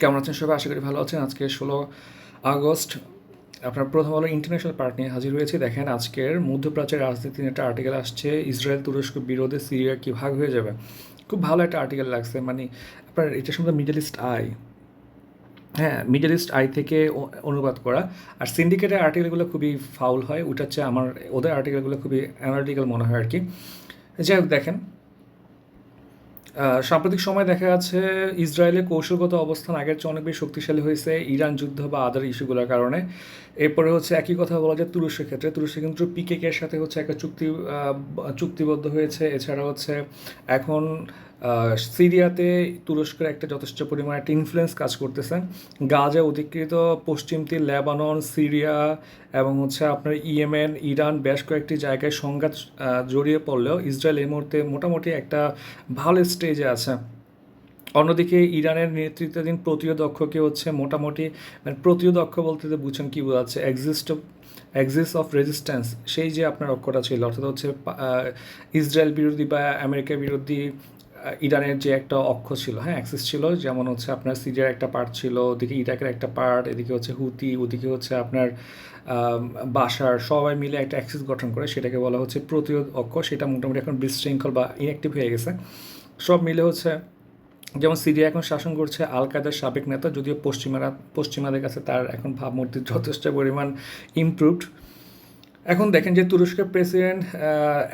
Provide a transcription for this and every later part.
কেমন আছেন সবাই? আশা করি ভালো আছেন। আজকে ষোলো আগস্ট। আপনার প্রথম আলো ইন্টারন্যাশনাল পার্ট নিয়ে হাজির হয়েছে। দেখেন, আজকের মধ্যপ্রাচ্যের রাজনীতি নিয়ে একটা আর্টিকেল আসছে, ইসরায়েল তুরস্ক বিরোধে সিরিয়া কি ভাগ হয়ে যাবে? খুব ভালো একটা আর্টিকেল লাগছে। মানে আপনার এটা সম্বন্ধে মিডল ইস্ট আই হ্যাঁ মিডল ইস্ট আই থেকে অনুবাদ করা। আর সিন্ডিকেটের আর্টিকেলগুলো খুবই ফাউল হয়। ওটা হচ্ছে আমার, ওদের আর্টিকেলগুলো খুবই অ্যানালিটিক্যাল মনে হয় আর কি। যাই হোক, দেখেন সাম্প্রতিক সময় দেখা যাচ্ছে ইসরায়েলের কৌশলগত অবস্থান আগের চেয়ে অনেক বেশি শক্তিশালী হয়েছে। ইরান যুদ্ধ বা আদার ইস্যুগুলোর কারণে। এরপরে হচ্ছে একই কথা বলা যায় তুরস্কের ক্ষেত্রে। তুরস্ক কিন্তু পিকেকের সাথে হচ্ছে একটা চুক্তি চুক্তিবদ্ধ হয়েছে। এছাড়া হচ্ছে এখন সিরিয়াতে তুরস্কের একটা যথেষ্ট পরিমাণে একটা ইনফ্লুয়েন্স কাজ করতেছে। গাজা অধিকৃত পশ্চিম তীর, লেবানন, সিরিয়া এবং হচ্ছে আপনার ইয়েমেন, ইরান বেশ কয়েকটি জায়গায় সংঘাত জড়িয়ে পড়লেও ইসরায়েল এই মুহূর্তে মোটামুটি একটা ভালো স্টেজে আছে। অন্যদিকে ইরানের নেতৃত্বাধীন প্রতিরোধক্ষকে হচ্ছে মোটামুটি মানে প্রতিরোধক্ষ বলতে বুঝছেন কী বোঝাচ্ছে এক্সিস্ট এক্সিস্ট অফ রেজিস্ট্যান্স সেই যে আপনার অক্ষরটা ছিল, অর্থাৎ হচ্ছে ইসরায়েল বিরোধী বা আমেরিকা বিরোধী ইরানের যে একটা অক্ষ ছিল হ্যাঁ অ্যাক্সিস ছিল, যেমন হচ্ছে আপনার সিরিয়ার একটা পার্ট ছিল, ওদিকে ইরাকের একটা পার্ট এদিকে হচ্ছে হুতি, ওদিকে হচ্ছে আপনার বাসার, সবাই মিলে একটা অ্যাক্সিস গঠন করে সেটাকে বলা হচ্ছে প্রতিরোধ অক্ষ, সেটা মোটামুটি এখন বিশৃঙ্খল বা ইনঅ্যাক্টিভ হয়ে গেছে। সব মিলে হচ্ছে, যেমন সিরিয়া এখন শাসন করছে আল কায়দার সাবেক নেতা, যদিও পশ্চিমারা, পশ্চিমাদের কাছে তার এখন ভাবমূর্তি যথেষ্ট পরিমাণ ইমপ্রুভড এখন দেখেন যে তুরস্কের প্রেসিডেন্ট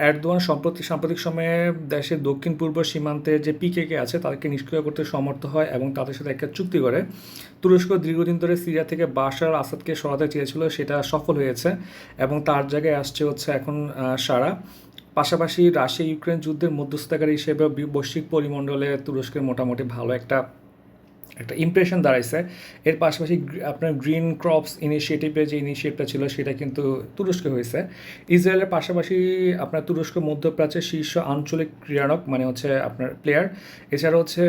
এরদোয়ান সম্প্রতি সাম্প্রতিক সময়ে দেশের দক্ষিণ পূর্ব সীমান্তে যে পিকেকে আছে তাদেরকে নিষ্ক্রিয় করতে সমর্থ হয় এবং তাদের সাথে একটা চুক্তি করে। তুরস্ক দীর্ঘদিন ধরে সিরিয়া থেকে বাশার আসাদকে সরাতে চেয়েছিল, সেটা সফল হয়েছে এবং তার জায়গায় আসছে হচ্ছে এখন সারা। পাশাপাশি রাশিয়া ইউক্রেন যুদ্ধের মধ্যস্থতাকারী হিসেবে বৈশ্বিক পরিমণ্ডলে তুরস্কের মোটামুটি ভালো একটা একটা ইমপ্রেশন দাঁড়াইছে। এর পাশাপাশি আপনার গ্রিন ক্রপস ইনিশিয়েটিভের যে ইনিশিয়েটিভটা ছিল, সেটা কিন্তু তুরস্কে হয়েছে। ইসরায়েলের পাশাপাশি আপনার তুরস্ক মধ্যপ্রাচ্যের শীর্ষ আঞ্চলিক ক্রীড়ানক মানে হচ্ছে আপনার প্লেয়ার এছাড়া হচ্ছে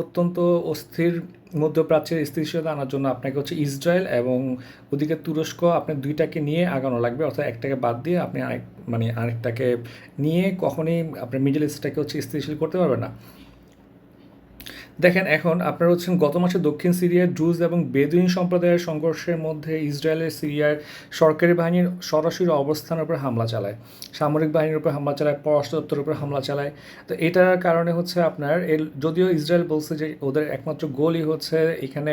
অত্যন্ত অস্থির মধ্যপ্রাচ্যের স্থিতিশীলতা আনার জন্য আপনাকে হচ্ছে ইসরায়েল এবং ওদিকে তুরস্ক আপনার দুইটাকে নিয়ে আগানো লাগবে, অর্থাৎ একটাকে বাদ দিয়ে আপনি আরেক মানে আরেকটাকে নিয়ে কখনোই আপনার মিডল ইস্টটাকে হচ্ছে স্থিতিশীল করতে পারবে না। দেখেন, এখন আপনার হচ্ছেন গত মাসে দক্ষিণ সিরিয়ার ড্রুজ এবং বেদুইন সম্প্রদায়ের সংঘর্ষের মধ্যে ইসরায়েলের সিরিয়ার সরকারি বাহিনীর সরাসরি অবস্থানের উপর হামলা চালায়, সামরিক বাহিনীর উপর হামলা চালায়, পররাষ্ট্র দপ্তরের উপর হামলা চালায়। তো এটার কারণে হচ্ছে আপনার, এর যদিও ইসরায়েল বলছে যে ওদের একমাত্র গোলই হচ্ছে এখানে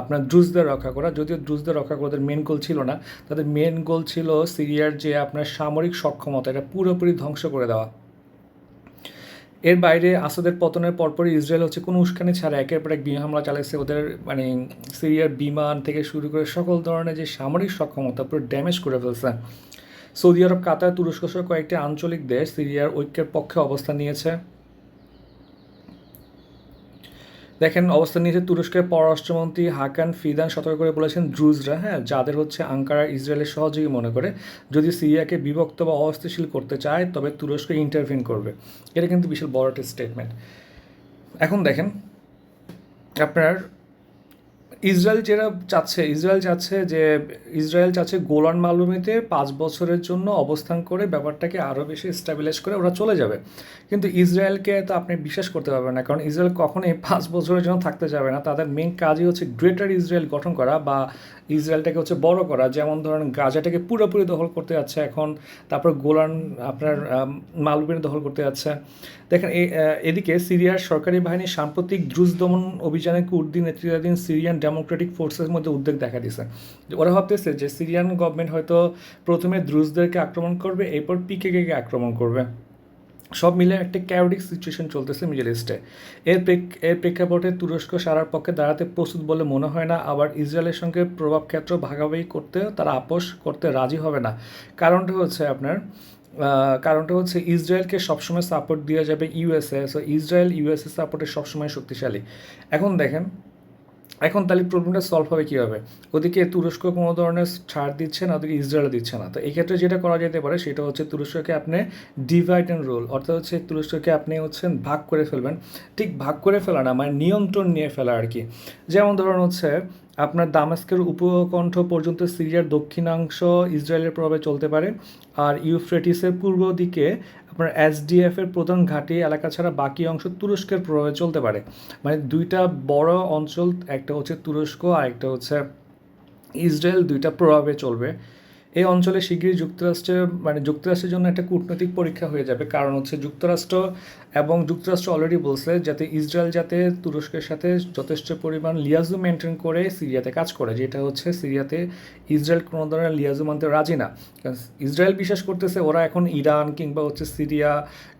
আপনার ড্রুজদের রক্ষা করা, যদিও ড্রুজদের রক্ষা করা ওদের মেন গোল ছিল না, তাদের মেন গোল ছিল সিরিয়ার যে আপনার সামরিক সক্ষমতা, এটা পুরোপুরি ধ্বংস করে দেওয়া। এর বাইরে আসাদের পতনের পরপরই ইসরায়েল হচ্ছে কোনো উস্কানি ছাড়া একের পর এক বিমান হামলা চালাইছে। ওদের মানে সিরিয়ার বিমান থেকে শুরু করে সকল ধরনের যে সামরিক সক্ষমতা পুরো ড্যামেজ করে ফেলছে। সৌদি আরব, কাতার, তুরস্ক সহ কয়েকটি আঞ্চলিক দেশ সিরিয়ার ঐক্যের পক্ষে অবস্থান নিয়েছে। দেখেন অবস্থা নিয়েছে তুরস্কের পররাষ্ট্রমন্ত্রী হাকান ফিদান। সতর্ক করে বলেছেন ড্রুজরা হ্যাঁ যাদের হচ্ছে আঙ্কারা ইসরায়েলের সহযোগী মনে করে। যদি সিরিয়াকে বিভক্ত বা অস্থিশীল করতে চায়, তবে তুরস্ক ইন্টারভিন করবে। এটা কিন্তু বিশাল বড় একটা স্টেটমেন্ট এখন দেখেন, আপনার ইসরায়েল যেটা চাচ্ছে, ইসরায়েল চাচ্ছে যে, ইসরায়েল চাচ্ছে গোলান মালভূমিতে পাঁচ বছরের জন্য অবস্থান করে ব্যাপারটাকে আরও বেশি স্ট্যাবিলাইজ করে ওরা চলে যাবে। কিন্তু ইসরায়েলকে তো আপনি বিশ্বাস করতে পারবেন না, কারণ ইসরায়েল কখনোই পাঁচ বছরের জন্য থাকতে যাবে না। তাদের মেন কাজই হচ্ছে গ্রেটার ইসরায়েল গঠন করা বা ইসরায়েলটাকে হচ্ছে বড় করা। যেমন ধরেন গাজাটাকে পুরোপুরি দখল করতে যাচ্ছে এখন, তারপর গোলান আপনার মালভূমি দখল করতে যাচ্ছে। দেখেন এদিকে সিরিয়ার সরকারি বাহিনী সাম্প্রতিক দ্রুজ দমন অভিযানে কুর্দি নেতৃত্বাধীন সিরিয়ান ডেমোক্রেটিক ফোর্সের মধ্যে উদ্বেগ দেখা দিয়েছে। ওরা ভাবতেছে যে সিরিয়ান গভর্নমেন্ট হয়তো প্রথমে দ্রুজদেরকে আক্রমণ করবে, এরপর পিকেকে আক্রমণ করবে। সব মিলে একটা ক্যাওডিক সিচুয়েশন চলতেছে মিডল ইস্টে এর এর প্রেক্ষাপটে তুরস্ক সারার পক্ষে দাঁড়াতে প্রস্তুত বলে মনে হয় না, আবার ইসরায়েলের সঙ্গে প্রভাব ক্ষেত্র ভাগাভাগি করতে, তারা আপোষ করতে রাজি হবে না। কারণটা হচ্ছে আপনার কারণটা হচ্ছে ইসরায়েলকে সবসময় সাপোর্ট দেওয়া যাবে ইউএসএ সো ইসরায়েল ইউএসএ সাপোর্টে সবসময় শক্তিশালী। এখন দেখেন এখন তাহলে প্রবলেমটা সলভ হবে কীভাবে? ওদিকে তুরস্ক কোনো ধরনের ছাড় দিচ্ছে না, ওদিকে ইসরায়েল দিচ্ছে না। তো এক্ষেত্রে ক্ষেত্রে যেটা করা যেতে পারে, সেটা হচ্ছে তুরস্ককে আপনি ডিভাইড অ্যান্ড রোল অর্থাৎ হচ্ছে তুরস্ককে আপনি হচ্ছেন ভাগ করে ফেলবেন। ঠিক ভাগ করে ফেলা না মানে নিয়ন্ত্রণ নিয়ে ফেলা আর কি। যেমন ধরুন হচ্ছে আপনার দামাস্কের উপকণ্ঠ পর্যন্ত সিরিয়ার দক্ষিণাংশ ইসরায়েলের প্রভাবে চলতে পারে। আর ইউফ্রেটিসের পূর্ব দিকে আপনার এসডিএফ এর প্রধান ঘাঁটি এলাকা ছাড়া বাকি অংশ তুরস্কের প্রভাবে চলতে পারে। মানে দুইটা বড় অঞ্চল, একটা হচ্ছে তুরস্ক আর একটা হচ্ছে ইসরায়েল, দুইটা প্রভাবে চলবে। এই অঞ্চলে শীঘ্রই যুক্তরাষ্ট্রের মানে যুক্তরাষ্ট্রের জন্য একটা কূটনৈতিক পরীক্ষা হয়ে যাবে। কারণ হচ্ছে যুক্তরাষ্ট্র এবং যুক্তরাষ্ট্র অলরেডি বলছে যাতে ইসরায়েল যাতে তুরস্কের সাথে যথেষ্ট পরিমাণ লিয়াজু মেনটেন করে সিরিয়াতে কাজ করে, যেটা হচ্ছে সিরিয়াতে ইসরায়েল কোনো ধরনের লিয়াজু মানতে রাজি না। ইসরায়েল বিশ্বাস করতেছে ওরা এখন ইরান কিংবা হচ্ছে সিরিয়া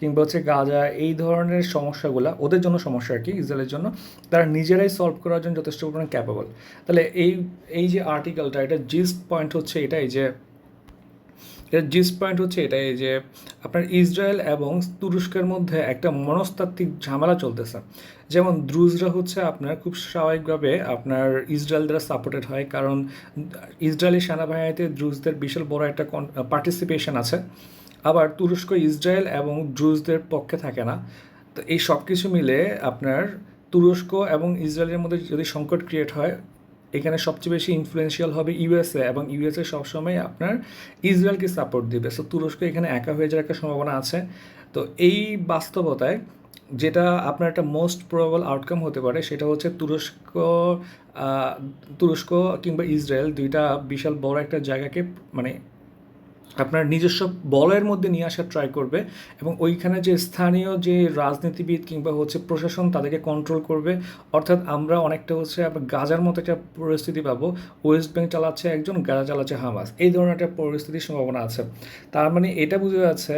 কিংবা হচ্ছে গাজা এই ধরনের সমস্যাগুলো, ওদের জন্য সমস্যা আর কি, ইসরায়েলের জন্য, তারা নিজেরাই সলভ করার জন্য যথেষ্ট পরিমাণে ক্যাপেবল তাহলে এই এই যে আর্টিকেলটা এটা জিস্ট পয়েন্ট হচ্ছে এটাই যে এর জিস পয়েন্ট হচ্ছে এটাই যে আপনার ইসরায়েল এবং তুরস্কের মধ্যে একটা মনস্তাত্ত্বিক ঝামেলা চলতেছে। যেমন দ্রুজরা হচ্ছে আপনার খুব স্বাভাবিকভাবে আপনার ইসরায়েল দ্বারা সাপোর্টেড হয়, কারণ ইসরায়েলি সেনাবাহিনীতে দ্রুজদের বিশাল বড় একটা পার্টিসিপেশন আছে। আবার তুরস্ক, ইসরায়েল এবং দ্রুজদের পক্ষে থাকে না। তো এই সব কিছু মিলে আপনার তুরস্ক এবং ইসরায়েলের মধ্যে যদি সংকট ক্রিয়েট হয় এখানে সবচেয়ে বেশি ইনফ্লুয়েন্সিয়াল হবে ইউএসএ এবং ইউএসএ সবসময় আপনার ইসরায়েলকে সাপোর্ট দিবে। সো তুরস্ক এখানে একা হয়ে যাওয়ার একটা সম্ভাবনা আছে। তো এই বাস্তবতায় যেটা আপনার একটা মোস্ট প্রবল আউটকাম হতে পারে, সেটা হচ্ছে তুরস্ক তুরস্ক কিংবা ইসরায়েল দুইটা বিশাল বড় একটা জায়গাকে মানে আপনার নিজস্ব বলয়ের মধ্যে নিয়ে আসার ট্রাই করবে এবং ওইখানে যে স্থানীয় যে রাজনীতিবিদ কিংবা হচ্ছে প্রশাসন তাদেরকে কন্ট্রোল করবে, অর্থাৎ আমরা অনেকটা হচ্ছে গাজার মতো একটা পরিস্থিতি পাবো। ওয়েস্ট বেঙ্ক চালাচ্ছে একজন, গাজা চালাচ্ছে হামাস এই ধরনের একটা পরিস্থিতির সম্ভাবনা আছে। তার মানে এটা বুঝে যাচ্ছে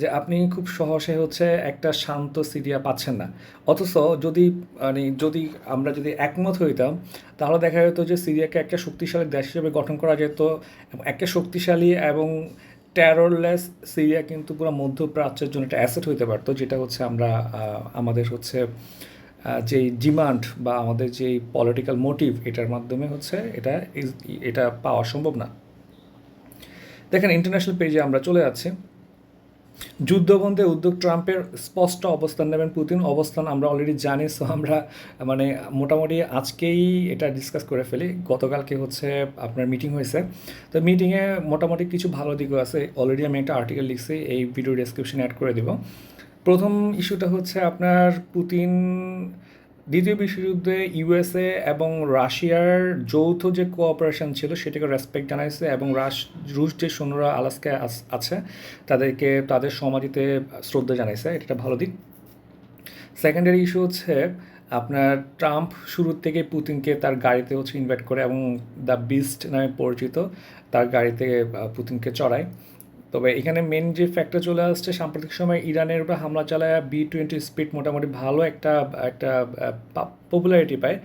যে আপনি খুব সহসে হচ্ছে একটা শান্ত সিরিয়া পাচ্ছেন না। অথচ যদি মানে যদি আমরা যদি একমত হইতাম, তাহলে দেখা যেত যে সিরিয়াকে একটা শক্তিশালী দেশ হিসেবে গঠন করা যেত একটা শক্তিশালী এবং ট্যারোরলেস সিরিয়া কিন্তু পুরো মধ্যপ্রাচ্যের জন্য একটা অ্যাসেট হইতে পারতো, যেটা হচ্ছে আমরা আমাদের হচ্ছে যেই ডিমান্ড বা আমাদের যেই পলিটিক্যাল মোটিভ এটার মাধ্যমে হচ্ছে এটা এটা পাওয়া সম্ভব না। দেখেন ইন্টারন্যাশনাল পেজে আমরা চলে যাচ্ছি। যুদ্ধবন্ধে উদ্যোগ ট্রাম্পের স্পষ্ট অবস্থান নেবেন পুতিন। অবস্থান আমরা অলরেডি জানি সো আমরা মানে মোটামুটি আজকেই এটা ডিসকাস করে ফেলি। গতকালকে হচ্ছে আপনার মিটিং হয়েছে। তো মিটিংয়ে মোটামুটি কিছু ভালো দিকও আছে। অলরেডি আমি একটা আর্টিকেল লিখছি, এই ভিডিও ডিসক্রিপশানে অ্যাড করে দিব। প্রথম ইস্যুটা হচ্ছে আপনার পুতিন দ্বিতীয় বিশ্বযুদ্ধে ইউএসএ এবং রাশিয়ার যৌথ যে কোঅপারেশন ছিল, সেটাকে রেসপেক্ট জানাইছে এবং রাশ, রুশ যে সৈন্যরা আলাস্কায় আছে, তাদেরকে তাদের সমাধিতে শ্রদ্ধা জানাইছে। এটা ভালো দিক। সেকেন্ডারি ইস্যু হচ্ছে, আপনার ট্রাম্প শুরুর থেকে পুতিনকে তার গাড়িতে হচ্ছে ইনভাইট করে এবং দ্য বিস্ট নামে পরিচিত, তার গাড়িতে পুতিনকে চড়ায়। তবে এখানে মেন যে ফ্যাক্টর চলে আসছে, সাম্প্রতিক সময় ইরানের উপরে হামলা চালায় বি টোয়েন্টি স্পিড মোটামুটি ভালো একটা একটা পপুলারিটি পায়।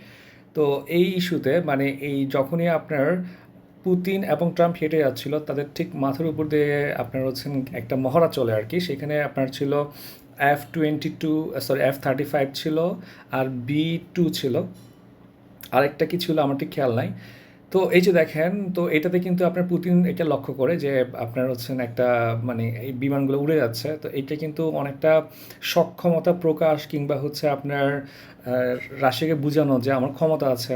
তো এই ইস্যুতে মানে এই যখনই আপনার পুতিন এবং ট্রাম্প হেঁটে যাচ্ছিল, তাদের ঠিক মাথার উপর দিয়ে আপনার হচ্ছেন একটা মহড়া চলে আর কি। সেখানে আপনার ছিল F twenty two sorry F thirty five ছিল আর বি টু ছিল। আরেকটা কি ছিল আমার ঠিক খেয়াল নাই। তো এই যে দেখেন, তো এটাতে কিন্তু আপনার পুতিন এটা লক্ষ্য করে যে আপনার হচ্ছেন একটা মানে এই বিমানগুলো উড়ে যাচ্ছে। তো এটা কিন্তু অনেকটা সক্ষমতা প্রকাশ কিংবা হচ্ছে আপনার রাশিয়াকে বোঝানো যে আমার ক্ষমতা আছে।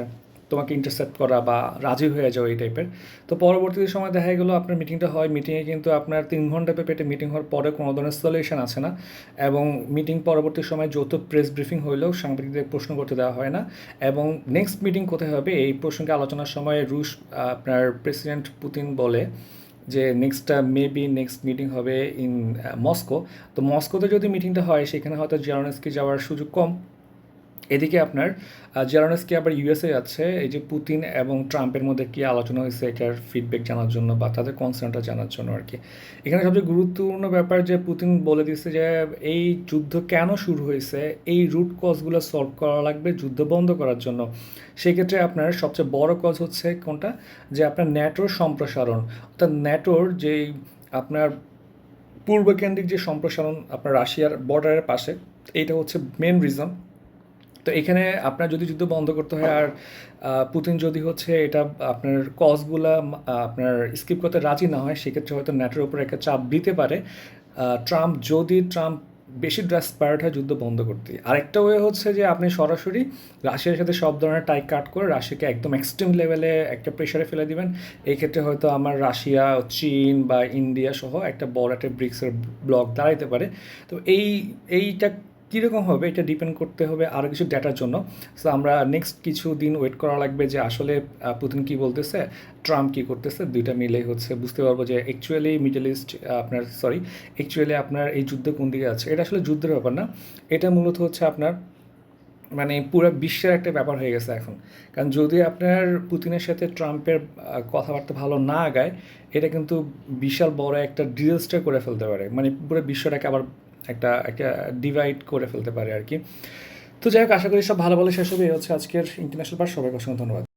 তোমাকে ইন্টারসেপ্ট করা বা রাজি হয়ে যাও এই টাইপের তো পরবর্তী সময় দেখা গেলো আপনার মিটিংটা হয় মিটিংয়ে কিন্তু আপনার তিন ঘণ্টা পেটে মিটিং হওয়ার পরে কোনো ধরনের সলিউশন আছে না। এবং মিটিং পরবর্তী সময় যৌথ প্রেস ব্রিফিং হইলেও সাংবাদিকদের প্রশ্ন করতে দেওয়া হয় না। এবং নেক্সট মিটিং কোথায় হবে এই প্রসঙ্গে আলোচনার সময় রুশ, আপনার প্রেসিডেন্ট পুতিন বলে যে নেক্সটটা মেবি নেক্সট মিটিং হবে ইন মস্কো তো মস্কোতে যদি মিটিংটা হয়, সেখানে হয়তো জার্নালিস্টকে যাওয়ার সুযোগ কম। এদিকে আপনার জেরানস্কি আবার ইউএসএ আছে? এই যে পুতিন এবং ট্রাম্পের মধ্যে কী আলোচনা হয়েছে? এটার ফিডব্যাক জানার জন্য বা তাদের কনসার্নটা জানার জন্য আর কি। এখানে সবচেয়ে গুরুত্বপূর্ণ ব্যাপার যে পুতিন বলে দিচ্ছে যে, এই যুদ্ধ কেন শুরু হয়েছে? এই রুট কজগুলো সলভ করা লাগবে যুদ্ধ বন্ধ করার জন্য। সেক্ষেত্রে আপনার সবচেয়ে বড় কজ হচ্ছে কোনটা? যে আপনার ন্যাটোর সম্প্রসারণ। অর্থাৎ ন্যাটোর যেই আপনার পূর্বকেন্দ্রিক যে সম্প্রসারণ আপনার রাশিয়ার বর্ডারের পাশে, এইটা হচ্ছে মেন রিজন তো এখানে আপনার যদি যুদ্ধ বন্ধ করতে হয় আর পুতিন যদি হচ্ছে এটা আপনার কজগুলা আপনার স্কিপ করতে রাজি না হয়, সেক্ষেত্রে হয়তো ন্যাটোর উপরে একটা চাপ দিতে পারে। ট্রাম্প যদি, ট্রাম্প বেশি ড্রাসপায়ার্ড হয় যুদ্ধ বন্ধ করতে। আরেকটা ওয়ে হচ্ছে যে আপনি সরাসরি রাশিয়ার সাথে সব ধরনের টাই কাট করে রাশিয়াকে একদম এক্সট্রিম লেভেলে একটা প্রেশারে ফেলে দিবেন। এই ক্ষেত্রে হয়তো আমার রাশিয়া, চীন বা ইন্ডিয়া সহ একটা বড় একটা ব্রিক্সের ব্লক দাঁড়াইতে পারে। তো এই, এইটা কীরকম হবে এটা ডিপেন্ড করতে হবে আরও কিছু ডেটার জন্য। সো আমরা নেক্সট কিছু দিন ওয়েট করা লাগবে যে আসলে পুতিন কী বলতেছে, ট্রাম্প কী করতেছে, দুইটা মিলে হচ্ছে বুঝতে পারব যে অ্যাকচুয়ালি মিডল ইস্ট আপনার সরি অ্যাকচুয়ালি আপনার এই যুদ্ধ কোন দিকে আছে। এটা আসলে যুদ্ধের ব্যাপার না। এটা মূলত হচ্ছে আপনার মানে পুরো বিশ্বের একটা ব্যাপার হয়ে গেছে এখন। কারণ যদি আপনার পুতিনের সাথে ট্রাম্পের কথাবার্তা ভালো না গায় এটা কিন্তু বিশাল বড় একটা ডিজাস্টার করে ফেলতে পারে। মানে পুরো বিশ্বটাকে আবার একটা একটা ডিভাইড করে ফেলতে পারে আর কি। তো যাই হোক, আশা করি সব ভালো ভালো শেষ হবে। হচ্ছে আজকের ইন্টারন্যাশনাল বার সবাইকে অসংখ্য ধন্যবাদ।